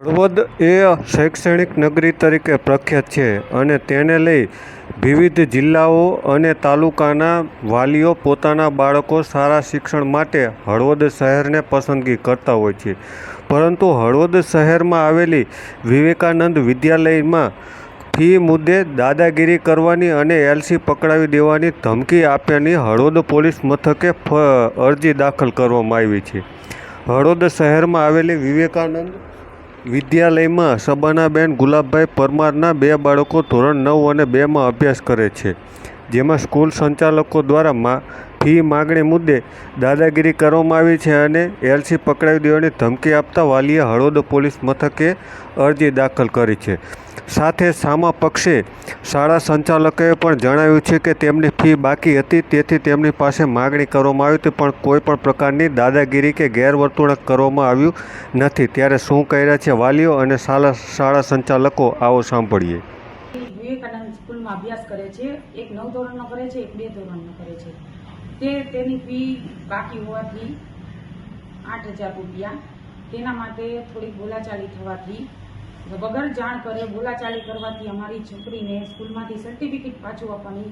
હળવદ એ શૈક્ષણિક નગરી તરીકે પ્રખ્યાત છે અને તેને લઈ વિવિધ જિલ્લાઓ અને તાલુકાના વાલીઓ પોતાના બાળકો સારા શિક્ષણ માટે હળવદ શહેરને પસંદગી કરતા હોય છે. પરંતુ હળવદ શહેરમાં આવેલી વિવેકાનંદ વિદ્યાલયમાં ફી મુદ્દે દાદાગીરી કરવાની અને એલસી પકડાવી દેવાની ધમકી આપ્યાની હળવદ પોલીસ મથકે અરજી દાખલ કરવામાં આવી છે. હળવદ શહેરમાં આવેલી વિવેકાનંદ વિદ્યાલયમાં શબાનાબેન ગુલાબભાઈ પરમારના બે બાળકો ધોરણ નવ અને બેમાં અભ્યાસ કરે છે, જેમાં સ્કૂલ સંચાલકો દ્વારા મા ફી માગણી મુદ્દે દાદાગીરી કરવામાં આવી છે અને એલસી પકડાવી દેવાની ધમકી આપતા વાલીએ હળવદ પોલીસ મથકે અરજી દાખલ કરી છે. સાથે સામા પક્ષે શાળા સંચાલકોએ પણ જણાવ્યું છે કે તેમની ફી બાકી હતી, તેથી તેમની પાસે માગણી કરવામાં આવી હતી, પણ કોઈ પણ પ્રકારની દાદાગીરી કે ગેરવર્તણૂક કરવામાં આવ્યું નથી. ત્યારે શું કહી રહ્યા છે વાલીઓ અને શાળા શાળા સંચાલકો? આવો સાંભળીએ. વિવેકાનંદ સ્કૂલમાં અભ્યાસ કરે છે, એક નવ ધોરણનો કરે છે, એક બે ધોરણનો કરે છે. તે તેની ફી બાકી હોવાથી આઠ હજાર રૂપિયા. તેના માટે થોડીક બોલાચાલી થવાથી, વગર જાણ કરે બોલાચાલી કરવાથી અમારી છોકરીને સ્કૂલમાંથી સર્ટિફિકેટ પાછું આપવાની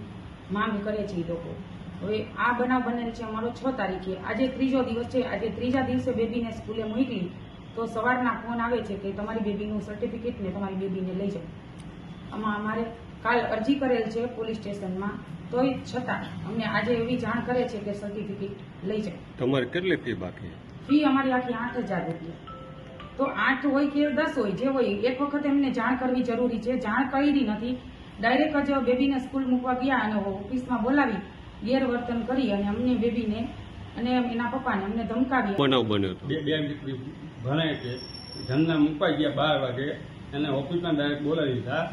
માંગ કરે છે એ લોકો. હવે આ બનાવ બનેલ છે અમારો છ તારીખે. આજે ત્રીજો દિવસ છે. આજે ત્રીજા દિવસે બેબીને સ્કૂલે મોકલી તો સવારના ફોન આવે છે કે તમારી બેબીનું સર્ટિફિકેટ ને તમારી બેબીને લઈ જાઓ. આમાં અમારે કાલ અરજી કરેલ છે પોલીસ સ્ટેશનમાં. તોય છતાં અમને આજે એવી જાણ કરે છે કે સર્ટિફિકેટ લઈ જાઓ તમારે કેટલી ફી બાકી? ફી અમારી આખી આઠ હજાર રૂપિયા. તો આઠ હોય કે દસ હોય જે હોય એક વખત એમને જાણ કરવી જરૂરી છે. જાણ કરી નથી. ડાયરેક્ટ જ બેબીને સ્કૂલ મૂકવા ગયા અને ઓફિસમાં બોલાવી ગેરવર્તન કરી અને અમને બેબીને અને એના પપ્પાને અમને ધમકાવી. બનાવ બન્યો હતો? બે બે દીકરી ભણે છે. જનના મૂકવા ગયા બાર વાગે એને ઓફિસમાં ડાયરેક્ટ બોલાવી દીધા.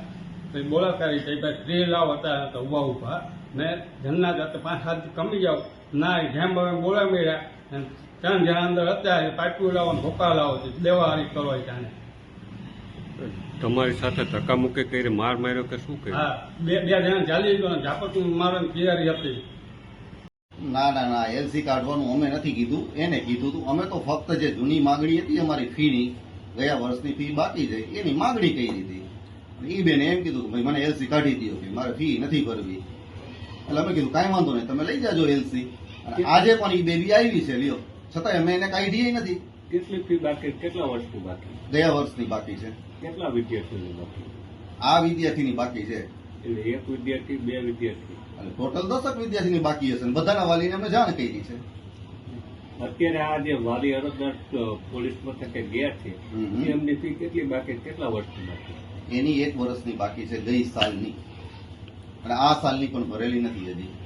તો બોલાકારી થઈ પછી ટ્રે લાવ હતા તો ઊભા ઊભા ને જન્ના જાતે પાંચ સાત કમી જાવ ના જેમ હવે બોલા મળ્યા. અને ત્રણ જણા અંદર હતા એ પાટું લાવો ને ભોકા લાવો છે દેવા હારી કરો ત્યાં તમારી સાથે ધક્કા મૂકે કરી માર માર્યો કે શું હા બે બે જણા ચાલી ગયો ને ઝાપટું મારવાની તૈયારી હતી. ના ના ના એલસી કાઢવાનું અમે નથી કીધું. એને કીધું હતું અમે તો ફક્ત જે જૂની માગણી હતી અમારી ફીની ગયા વર્ષની ફી બાકી છે એની માગણી કરી હતી એ બેન એમ કીધું ભાઈ મને એલસી કાઢી દો કે મારે ફી નથી ભરવી. એટલે અમે કીધું કાંઈ વાંધો નહીં તમે લઈ જાજો એલસી આજે પણ એ બેબી આવી છે લ્યો. છતાંય અમે એને કાઢી નથી. કેટલી ફી બાકી કેટલા વર્ષની બાકી? ગયા વર્ષની બાકી છે. કેટલા વિદ્યાર્થીઓની બાકી? આ વિદ્યાર્થીની બાકી છે. એટલે એક વિદ્યાર્થી બે વિદ્યાર્થી. અને ટોટલ દસક વિદ્યાર્થીની બાકી હશે બધાના વાલીને અમે જાણ કરી છે. અત્યારે આ જે વાલી અરજદાર પોલીસ મથકે ગયા છે. એમની ફી કેટલી બાકી કેટલા વર્ષની બાકી? એની એક વર્ષની બાકી છે ગઈ સાલની. અને આ સાલની પણ ભરેલી નથી હજી.